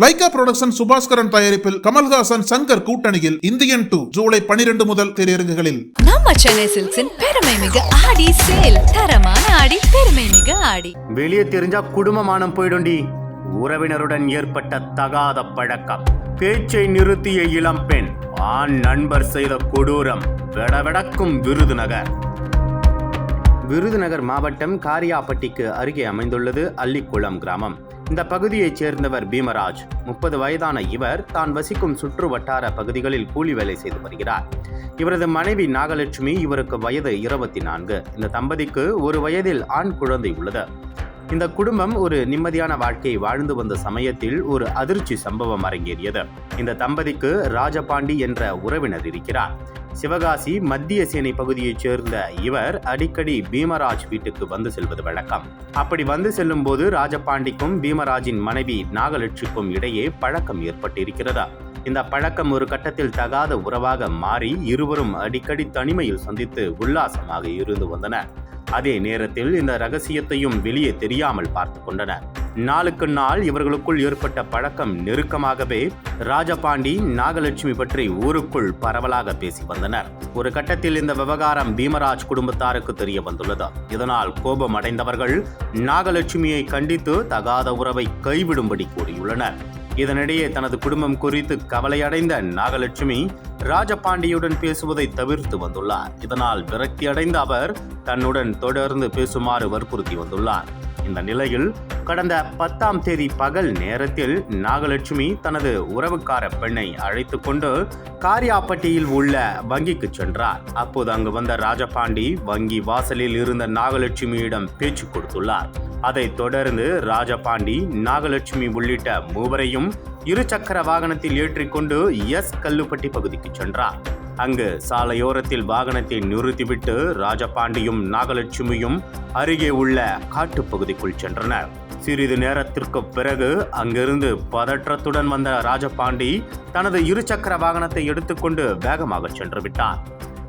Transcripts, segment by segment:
Lyca production Subaskaran தயாரிப்பில் கமல்ஹாசன் சங்கர் கூட்டணியில் Indian two July பனிரெண்டு முதல் திரையரங்குகளில். நம்ம சென்னை சில்க்ஸின் பெருமை மிகு ஆடி சேல் தரமான ஆடி பெருமை மிகு ஆடி. வெளியே தெரிஞ்சா குடும்பமானம் போயிடும்டி. உறவினருடன் ஏற்பட்ட தகாத பழக்கம். பேச்சை நிறுத்திய இளம்பெண் ஆண் நண்பர் செய்த கொடூரம் வெடவெடக்கும் விருதுநகர். விருதுநகர் மாவட்டம் காரியாப்பட்டிக்கு அருகே அமைந்துள்ளது அள்ளிக்குளம் கிராமம். இந்த பகுதியைச் சேர்ந்தவர் பீமராஜ். முப்பது வயதான இவர் தான் வசிக்கும் சுற்று வட்டார பகுதிகளில் கூலி வேலை செய்து வருகிறார். இவரது மனைவி நாகலட்சுமி இவருக்கு வயது இருபத்தி நான்கு. இந்த தம்பதிக்கு ஒரு வயதில் ஆண் குழந்தை உள்ளது. இந்த குடும்பம் ஒரு நிம்மதியான வாழ்க்கையை வாழ்ந்து வந்த சமயத்தில் ஒரு அதிர்ச்சி சம்பவம் அரங்கேறியது. இந்த தம்பதிக்கு ராஜபாண்டி என்ற உறவினர் இருக்கிறார். சிவகாசி மத்திய சேனை பகுதியைச் சேர்ந்த இவர் அடிக்கடி பீமராஜ் வீட்டுக்கு வந்து செல்வது வழக்கம். அப்படி வந்து செல்லும் போது ராஜபாண்டிக்கும் பீமராஜின் மனைவி நாகலட்சுக்கும் இடையே பழக்கம் ஏற்பட்டிருக்கிறதா. இந்த பழக்கம் ஒரு கட்டத்தில் தகாத உறவாக மாறி இருவரும் அடிக்கடி தனிமையில் சந்தித்து உல்லாசமாக இருந்து வந்தனர். அதே நேரத்தில் இந்த ரகசியத்தையும் வெளியே தெரியாமல் பார்த்து கொண்டனர். நாளுக்கு நாள் இவர்களுக்குள் ஏற்பட்ட பழக்கம் நெருக்கமாகவே ராஜபாண்டி நாகலட்சுமி பற்றி ஊருக்குள் பரவலாக பேசி வந்தனர். ஒரு கட்டத்தில் இந்த விவகாரம் பீமராஜ் குடும்பத்தாருக்கு தெரிய வந்துள்ளது. இதனால் கோபம் அடைந்தவர்கள் நாகலட்சுமியை கண்டித்து தகாத உறவை கைவிடும்படி கூறியுள்ளனர். இதனிடையே தனது குடும்பம் குறித்து கவலையடைந்த நாகலட்சுமி ராஜபாண்டியுடன் பேசுவதை தவிர்த்து வந்துள்ளார். இதனால் விரக்தி அடைந்த அவர் தன்னுடன் தொடர்ந்து பேசுமாறு வற்புறுத்தி வந்துள்ளார். இந்த நிலையில் கடந்த பத்தாம் தேதி பகல் நேரத்தில் நாகலட்சுமி தனது உறவுக்கார பெண்ணை அழைத்து கொண்டு காரியாப்பட்டியில் உள்ள வங்கிக்கு சென்றார். அப்போது அங்கு வந்த ராஜபாண்டி வங்கி வாசலில் இருந்த நாகலட்சுமியிடம் பேச்சு கொடுத்துள்ளார். அதைத் தொடர்ந்து ராஜபாண்டி நாகலட்சுமி உள்ளிட்ட மூவரையும் இருசக்கர வாகனத்தில் ஏற்றிக்கொண்டு எஸ் கல்லுப்பட்டி பகுதிக்கு சென்றார். அங்கு சாலையோரத்தில் வாகனத்தை நிறுத்திவிட்டு ராஜபாண்டியும் நாகலட்சுமியும் அருகே உள்ள காட்டுப்பகுதிக்குள் சென்றனர். சிறிது நேரத்திற்கு பிறகு அங்கிருந்து பதற்றத்துடன் வந்த ராஜபாண்டி தனது இருசக்கர வாகனத்தை எடுத்துக்கொண்டு வேகமாக சென்று விட்டார்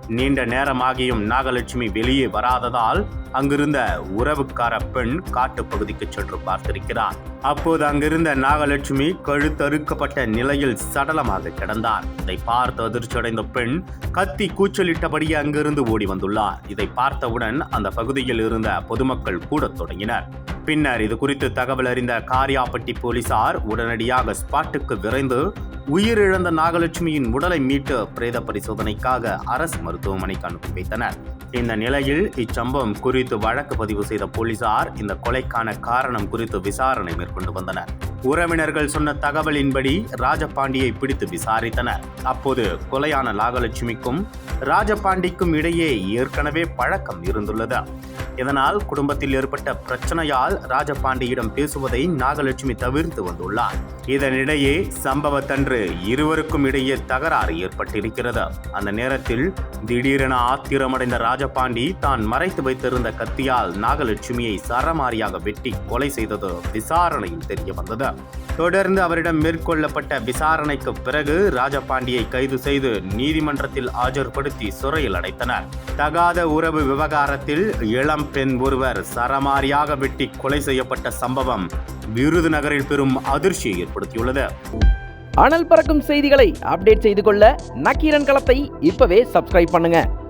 நீண்ட நேரமாகியும் நாகலட்சுமி வெளியே வராததால் அங்கிருந்த உறவுக்கார பெண் காட்டுப்பகுதிக்கு சென்று பார்த்திருக்கிறார். அப்போது அங்கிருந்த நாகலட்சுமி கழுத்தறுக்கப்பட்ட நிலையில் சடலமாக கிடந்தார். இதை பார்த்து அதிர்ச்சியடைந்த பெண் கத்தி கூச்சலிட்டபடியே அங்கிருந்து ஓடி வந்துள்ளார். இதை பார்த்தவுடன் அந்த பகுதியில் இருந்த பொதுமக்கள் கூடத் தொடங்கினர். பின்னர் இது குறித்து தகவல் அறிந்த காரியாப்பட்டி போலீசார் உடனடியாக ஸ்பாட்டுக்கு விரைந்து உயிரிழந்த நாகலட்சுமியின் உடலை மீட்டு பிரேத பரிசோதனைக்காக அரசு மருத்துவமனைக்கு அனுப்பி வைத்தனர். இந்த நிலையில் இச்சம்பவம் குறித்து வழக்கு பதிவு செய்த போலீசார் இந்த கொலைக்கான காரணம் குறித்து விசாரணை மேற்கொண்டு வந்தனர். உறவினர்கள் சொன்ன தகவலின்படி ராஜபாண்டியை பிடித்து விசாரித்தனர். அப்போது கொலையான நாகலட்சுமிக்கும் ராஜபாண்டிக்கும் இடையே ஏற்கனவே பழக்கம் இருந்துள்ளது. இதனால் குடும்பத்தில் ஏற்பட்ட பிரச்சனையால் ராஜபாண்டியிடம் பேசுவதை நாகலட்சுமி தவிர்த்து வந்துள்ளார். இதனிடையே சம்பவத்தன்று இருவருக்கும் இடையே தகராறு ஏற்பட்டிருக்கிறது. அந்த நேரத்தில் திடீரென ஆத்திரமடைந்த ராஜபாண்டி தான் மறைத்து வைத்திருந்த கத்தியால் நாகலட்சுமியை சரமாரியாக வெட்டி கொலை செய்தது விசாரணையில் தெரிய வந்தது. தொடர்ந்து அவரிடம் மேற்கொள்ளப்பட்ட விசாரணைக்கு பிறகு ராஜபாண்டியை கைது செய்து நீதிமன்றத்தில் ஆஜர்படுத்தி சிறையில் அடைத்தனர். தகாத உறவு விவகாரத்தில் இளம் பெண் ஒருவர் சரமாரியாக வெட்டி கொலை செய்யப்பட்ட சம்பவம் விருதுநகரில் பெரும் அதிர்ச்சியை ஏற்படுத்தியுள்ளது. அனல் பறக்கும் செய்திகளை அப்டேட் செய்து கொள்ள நக்கீரன் களத்தை இப்பவே சப்ஸ்கிரைப் பண்ணுங்க.